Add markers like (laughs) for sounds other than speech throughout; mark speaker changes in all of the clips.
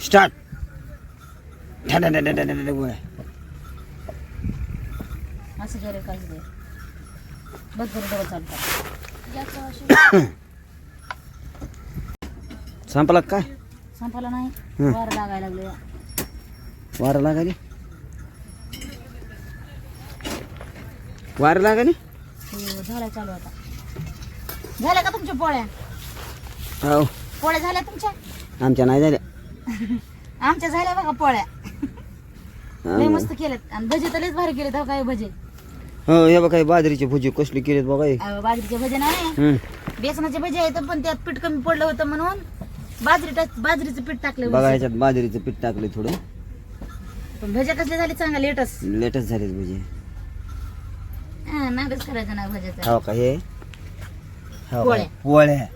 Speaker 1: Start गोळ्या
Speaker 2: असं केलं काहीच दे बघ बरं डबल चालतात
Speaker 1: संपला का काय
Speaker 2: संपाला नाही
Speaker 1: हं.
Speaker 2: वार लागायला लागले
Speaker 1: वारं लागाली वारं लागाली
Speaker 2: हो, झाल्या चालू आता झाल्या का तुमच्या पोळ्या
Speaker 1: हो
Speaker 2: पोळ्या झाल्या तुमच्या
Speaker 1: आमच्या नाही झाल्या (laughs)
Speaker 2: आमच्या झाल्या बघा पोळ्या. लय. मस्त केल्यात. आणि भजे तर लयच भारी केलेत हो काय भजे.
Speaker 1: हो हे बघा हे बाजरीचे भुजी कसली केलीत बघा हे.
Speaker 2: अहो, बाजरीचे भजे नाही.
Speaker 1: हम्म.
Speaker 2: बेसनाचे भजे आहेत पण त्यात पीठ कमी पडलं होतं म्हणून बाजरी टाक बाजरीचं पीठ टाकलं
Speaker 1: बघा ह्याच्यात बाजरीचं पीठ टाकले थोडं.
Speaker 2: पण भजे कसले झाले चांगले लेटच.
Speaker 1: लेटेस्ट झालेत भुजी.
Speaker 2: नागच करायचं ना भज्याचं
Speaker 1: हो का हे? हो का?
Speaker 2: पोळ्या.
Speaker 1: पोळ्या.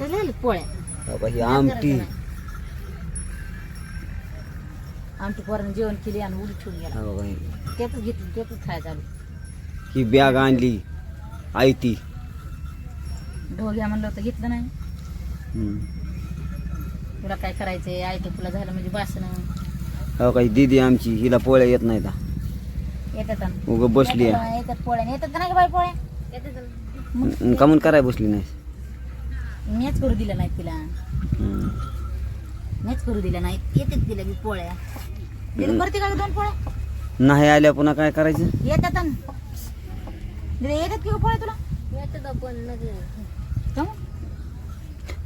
Speaker 2: झाले पोळ्या?
Speaker 1: हो का ही आमटी.
Speaker 2: नाही. आमटी पोरानं जेवण केली आणि उडी ठेवून गेला.
Speaker 1: हो का हे.
Speaker 2: त्यातच घेतली त्यातच खायचं चालू
Speaker 1: ही बॅग आणली आयती
Speaker 2: ढोल घ्या म्हणलं होतं घेतलं नाही. तुला काय करायचंय? ऐकू तुला झालं म्हणजे बासन
Speaker 1: हो का ही दीदी आमची हिला पोळ्या येत नाहीत हा.
Speaker 2: येतात ना.
Speaker 1: उग बसली
Speaker 2: येतात
Speaker 1: आहे.
Speaker 2: ना, येतात पोळ्या. येतात का नाही बाई पोळ्या. येतात
Speaker 1: न- कामून कराय बसली नाही
Speaker 2: मीच करू दिलं नाही तिला.
Speaker 1: हम्म.
Speaker 2: मीच करू दिलं नाही येतात तिला बी पोळ्या. दिलं करते का दोन पोळ्या.
Speaker 1: नाही आल्या पुन्हा काय करायचं?
Speaker 2: येतात येतात की ग पोळ्या तुला? येतात पण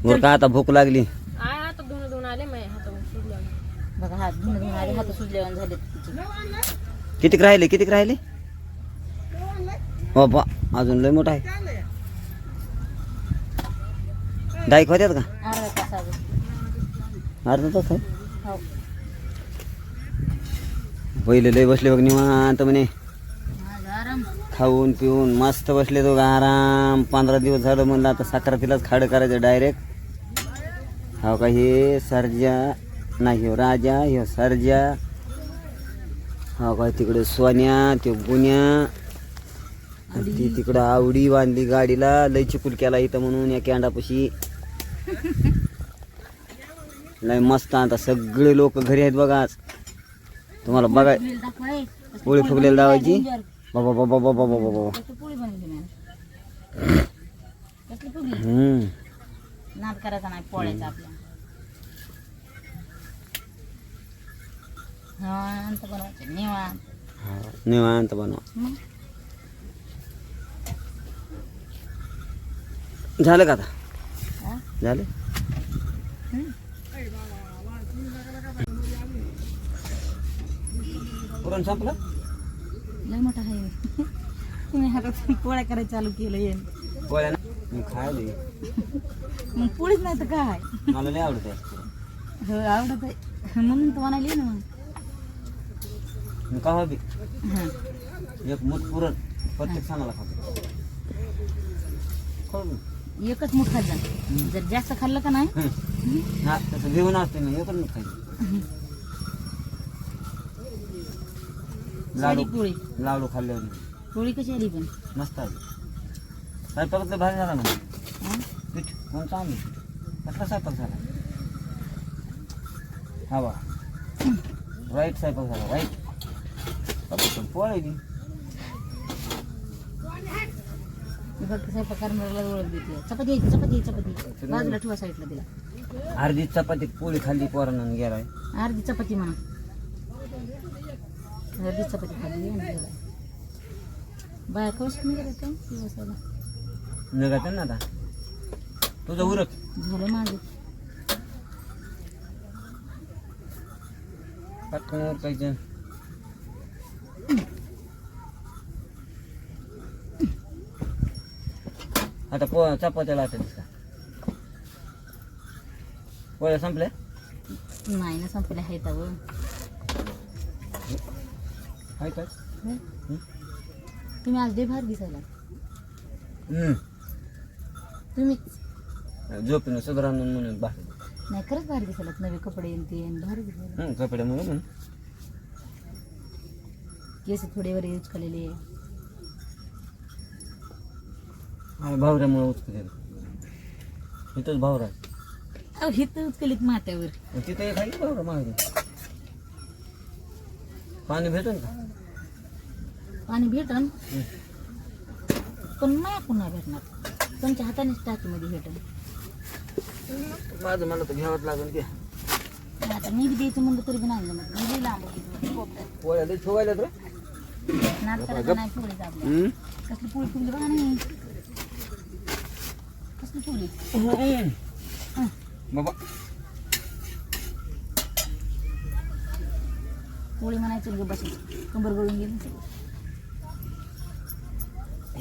Speaker 1: बरं का आता भूक लागली?
Speaker 2: बघा हात धुणं धुणं आले हात सुजल्यावर झाले तिचे.
Speaker 1: कितीक राहिले कितीक राहिले? हो बा अजून लय मोठा आहे. डाईक होत्यात का
Speaker 2: अर्धा तास अजून
Speaker 1: अर्धा तास आहे
Speaker 2: हो
Speaker 1: पहिले लय बसले बघ निवांत म्हणे
Speaker 2: माझा आराम
Speaker 1: खाऊन पिऊन मस्त बसले तो आराम पंधरा दिवस झालं म्हणलं आता साखरातीलाच खाड करायचं डायरेक्ट हो का हे सर्जा नाही हो राजा ह्यो सर्जा हो का तिकडे सोन्या त्यो गुन्या आणि ती तिकडं आवडी बांधली गाडीला लय चिकूल केला इथं म्हणून या कॅन्डापाशी लय मस्त आता सगळे लोक घरी आहेत बघा आज तुम्हाला.
Speaker 2: कसली
Speaker 1: पोळी फुगलेली लावायची
Speaker 2: danger.
Speaker 1: बाबा बाबा बाबा बाबा बाबा
Speaker 2: निवांत
Speaker 1: बनवा झालं का आता? झालं. पुरण संपलं?
Speaker 2: लय मोठा आहे. तुम्ही हातात पोळ्या करायला चालू केलं येईल
Speaker 1: पोळ्या ना? मी खायला.
Speaker 2: मग पोळीच नाही तर काय?
Speaker 1: मला लय आवडत आहे
Speaker 2: हो आवडत आहे. म्हणून तर म्हणाली ना मग.
Speaker 1: मी का एक मूठ पुरण. प्रत्येक सणाला खातो.
Speaker 2: एकच मुठ जा. जर जास्त खाल्लं का नाही.
Speaker 1: हा तसं घेऊन असते मी एकच मूठ खायचं लाडू
Speaker 2: पोळी.
Speaker 1: लाडू खाल्ल्यावर.
Speaker 2: पोळी कशी आली पण?
Speaker 1: मस्त आहे स्वयंपाकातलं भारी झाला ना. पीठ कोणतं आम्ही कसला स्वयंपाक झाला? हा बा. राईट स्वयंपाक झाला राईट पोळी दी
Speaker 2: मी फक्त स्वयंपाक करणाऱ्याला ओळख देते. चपाती यायची चपाती चपाती. बाजूला ठेवा साईडला तिला.
Speaker 1: अर्धी चपाती पोळी खाल्ली पोरानं गेलाय.
Speaker 2: अर्धी चपाती म्हणा. अर्धी चपाती खाल्ली आणि गेला बाया कवश नाही गेला का दिवसाला
Speaker 1: निघायचं ना आता. तुझं उरक.
Speaker 2: झालं माझं.
Speaker 1: पटकन उरकायचं आता पो चपात्या लाटायचं का? पोळ्या संपल्या?
Speaker 2: नाही ना संपले आहेत
Speaker 1: हाय काय?
Speaker 2: तुम्ही आज लय भार दिसायला.
Speaker 1: हम्म.
Speaker 2: तुम्ही
Speaker 1: झोपून सुधारण म्हणून बाहेर
Speaker 2: नाही खरंच भारी दिसायला नवे कपडे आणि ते आणि भारी दिसायला.
Speaker 1: कपड्यामुळे म्हणून.
Speaker 2: केस थोडे वर यूज केलेले.
Speaker 1: भावऱ्यामुळे उचकत इथंच भावरा
Speaker 2: अहो हिथं उचकलीत माथ्यावर.
Speaker 1: मग तिथं एक आहे की बघा मागे पाणी भेटेल का?
Speaker 2: पाणी भेटन. पण नाही पुन्हा भेटणार? तुमच्या हातानेच टाकीमध्ये भेटन.
Speaker 1: माझं मला तर घ्यावंच लागेल ते
Speaker 2: आता मी बी द्यायचं म्हणलं तरी बी नाही जमत. मी बी लांब होती
Speaker 1: लई ठेवायला तर
Speaker 2: नाद करायचं नाही पोळी आपल्या कसली पोळी ठेवली बघा नाही पोळी
Speaker 1: बाबा.
Speaker 2: पोळी म्हणायची ग बस कंबर गळून गेली.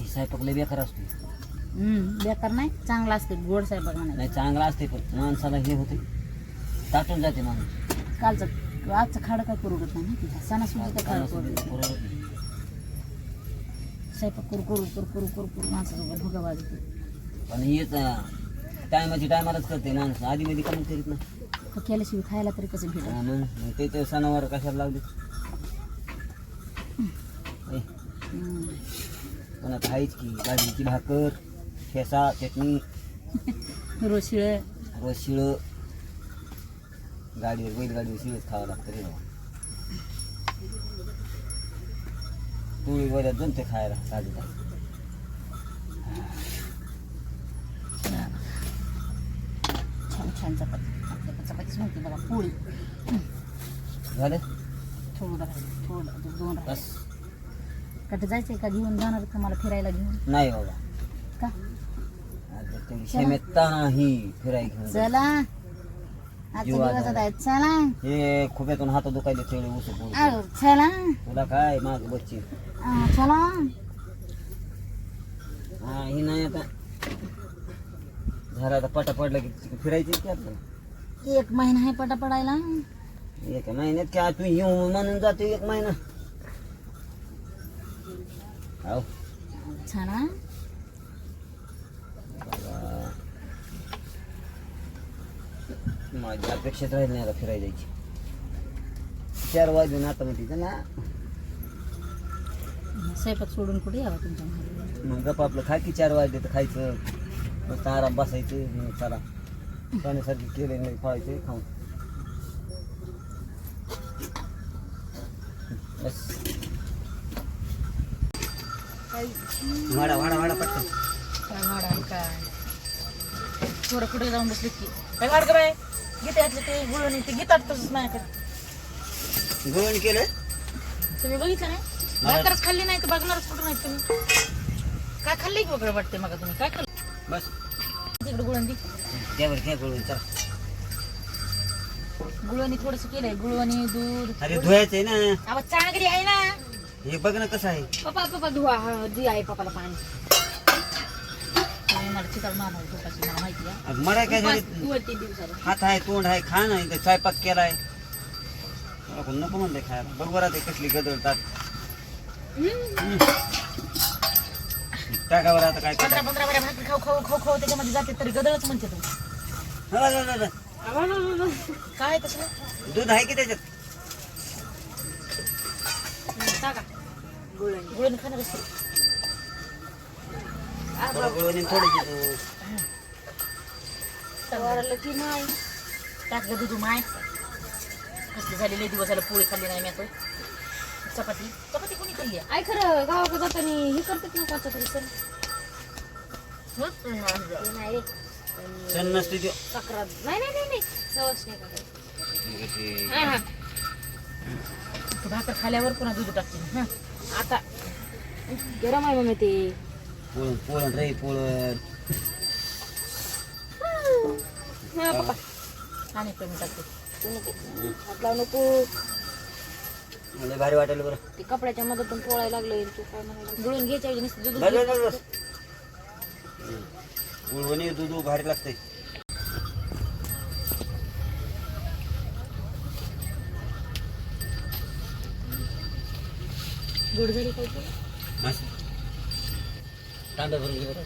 Speaker 1: स्वयंपाक लई बेकार असतो
Speaker 2: बेकार नाही चांगला असते गोड स्वयंपाक म्हणायचं
Speaker 1: नाही चांगला असते पण माणसाला हे होते ताटून जाते माणूस.
Speaker 2: कालचं आजचं खाडं काय करू नाही तिथं? सणासुदीचं खाडं
Speaker 1: बरोबर
Speaker 2: स्वयंपाक करू करू करू करू करू करू माणसासोबत भुगा वाजते
Speaker 1: पण हेच टायमाची टायमालाच करते माणूस. आधी मध्ये कमी करीत ना.
Speaker 2: केल्याशिवाय खायला तरी कसं भेटत?
Speaker 1: हा, मग मग ते ते सणावार कशाला लावले? ए. पण आता आहेच की बाजरीची भाकर ठेसा चटणी.
Speaker 2: रोज शिळ.
Speaker 1: रोज शिळं. गाडीवर बैलगाडीवर शिळच खावं लागतं रे बाबा. पोळी वड्यात जमते खायला गाडीला
Speaker 2: छान चपाती. चपातीच म्हणते बघा पोळी.
Speaker 1: झालं?
Speaker 2: थोडं राहिलं. थोडं. दोन राहिलं.
Speaker 1: बस.
Speaker 2: कुठं जायचंय का घेऊन जाणार का मला फिरायला घेऊन?
Speaker 1: नाही बाबा.
Speaker 2: का?
Speaker 1: आता ते शेमेत नाही. फिराय घेऊन
Speaker 2: चला. आजचा
Speaker 1: जीव
Speaker 2: दिवस
Speaker 1: आधार.
Speaker 2: आहे. चला.
Speaker 1: हे खुब्यातून हात दुखायले तेवढे उसू पोळी
Speaker 2: अहो, चला.
Speaker 1: तुला काय माग बच्ची
Speaker 2: चला.
Speaker 1: हा ही नाही आता. आता पटा पडला की फिरायची की आपल्याला
Speaker 2: एक महिना आहे पटा पडायला.
Speaker 1: एक महिन्यात क्या तू येऊ म्हणून जाते एक महिना. हो
Speaker 2: छान
Speaker 1: माझ्या अपेक्षेत राहील नाही आता फिरायला जायची चार वाजून आता म्हणते ना
Speaker 2: स्वयंपाक सोडून कुठे यावं तुमच्या मागे
Speaker 1: मग गप आपलं खा की चार वाजले तर खायचं. आराम बसायचं मग चला. पाण्यासारखी केले नाही खायचे खाऊन. बस. वाडा वाडा वाडा पटकन.
Speaker 2: काय वाढ आणि काय? थोडं पुढे जाऊन बसले की. काय वाढ बाय गीतातलं ते गुळणी ते गीतात तसंच माझ्याकडे.
Speaker 1: गोवण केलं
Speaker 2: तुम्ही बघितलं नाही? भाकरच खाल्ली नाही तर बघणारच कुठं नाही तुम्ही. काय खाल्ली की वगैरे वाटते मग तुम्ही? काय खाल्लं?
Speaker 1: बस.
Speaker 2: तिकडे गुळणी
Speaker 1: त्यावर घ्या गोळून चला.
Speaker 2: गुळवणी थोडस केलंय गुळवणी दूध.
Speaker 1: अरे धुवायचंय ना.
Speaker 2: आवाज चांगली आहे ना.
Speaker 1: हे बघ ना कसं आहे.
Speaker 2: पप्पा पप्पा धुवा. हा दी आहे पप्पाला पाणी. मला मला माहिती आहे.
Speaker 1: अगं मला काय झालं?
Speaker 2: दिवसाला
Speaker 1: हात आहे तोंड आहे खा ना इथं स्वयंपाक केलाय. मला कोण नको म्हणते खायला. बरोबर आहे कसली गदळतात टाकावर आता काय
Speaker 2: पंधरा
Speaker 1: करता
Speaker 2: पंधरा बऱ्या भाकरी खाऊ खाऊ खाऊ खाऊ. त्याच्यामध्ये जाते तरी गदळच म्हणते तू.
Speaker 1: हा, हा, हा, हा.
Speaker 2: काय तसं
Speaker 1: दूध आहे की त्याच्यात?
Speaker 2: टाका. गुळणी. गुळणी खाणार असते
Speaker 1: थोडं गुळवणी थोडं दूध.
Speaker 2: वाढलं की माय. टाक ग दूध माय. कसली झालेली दिवस झालं पोळी खाल्ली नाही मी आता. चपाती? चपाती कोणी खाल्ली आहे?
Speaker 3: आई खरं गावाकडे जाताना हे करतात ना कोणतं तरी सण
Speaker 2: हं?
Speaker 3: नाही
Speaker 1: सण नसते त्यो
Speaker 3: तक्रार. नाही नाही नाही नाही. हा हा.
Speaker 2: तू भाकर खाल्यावर पुन्हा दूध टाकते हं.
Speaker 3: आता गरम आहे मम्मी ते.
Speaker 1: पोळण पोळण रे पोळण
Speaker 3: हा पप्पा.
Speaker 2: आणि कमी टाकते.
Speaker 3: तू नको. हात लावू नको.
Speaker 1: लय भारी वाटायला बरं.
Speaker 3: ते कपड्याच्या मदतून पोळायला लागलं तू काय म्हणायला.
Speaker 2: गुळून घ्यायच्या ऐवजी नुसतं दूध
Speaker 1: बस बस बस गुळवणी दूध भारी लागतंय.
Speaker 2: गोड झाली काय ते?
Speaker 1: मस्त. तांब्या भरून घे बरं.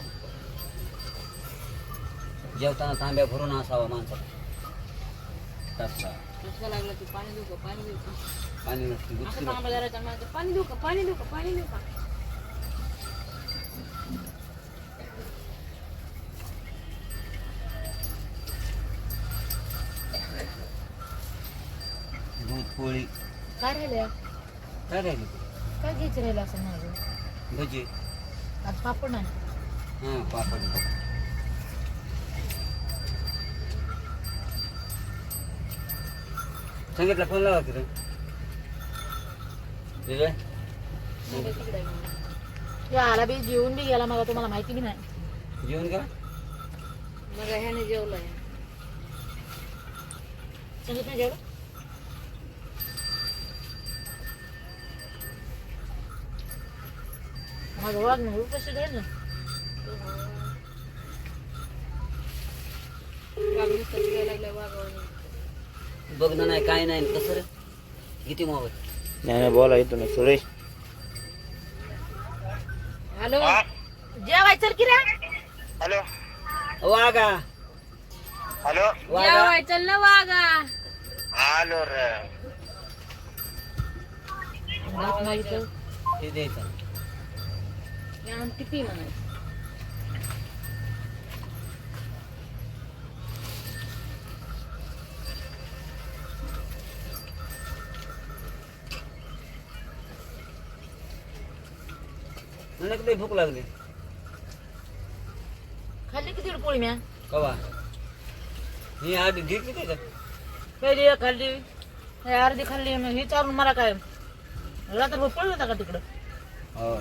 Speaker 1: जेवताना तांब्या भरून असावा माणसाला. तसा.
Speaker 3: कसं लागलं तू पाणी देऊ का? पाणी देऊ का?
Speaker 1: पाणी नसते
Speaker 3: पाणी देऊ का पाणी देऊ का पाणी देऊ का?
Speaker 2: काय राहिलं
Speaker 1: काय
Speaker 2: काय घ्यायचं राहिलं असं माझं?
Speaker 1: भजी.
Speaker 2: आज पापड नाही.
Speaker 1: हां पापड. सांगितलं फोन लावा
Speaker 2: तिथं आला बी जेवून बी गेला मला तुम्हाला माहिती बी नाही.
Speaker 1: जेवण का
Speaker 3: मग ह्याने जेवलंय
Speaker 2: सांगितलं नाही जेवढं माझं वाघ नाही कशी जाईल ना.
Speaker 1: बघणं नाही काय नाही कसं रे? किती मोबाईल?
Speaker 4: नाही नाही बोला येतो ना सुरेश.
Speaker 3: हॅलो.
Speaker 2: जेवायचं की रे
Speaker 5: हॅलो.
Speaker 1: वागा
Speaker 5: हॅलो.
Speaker 1: वागा
Speaker 3: जेवाय चल ना वाघा.
Speaker 5: हॅलो रे.
Speaker 2: घरात मागितलं
Speaker 1: हे द्यायचं
Speaker 3: किती म्हणायचं.
Speaker 1: मला लई भूक लागली.
Speaker 2: खाल्ली किती पोळी म्या?
Speaker 1: कवा? ही आधी घेतली काय का
Speaker 2: पहिली एक खाल्ली हे अर्धी खाल्ली मग ही चालून मला काय? रात्रभर पळलं होता का तिकडं?
Speaker 1: हो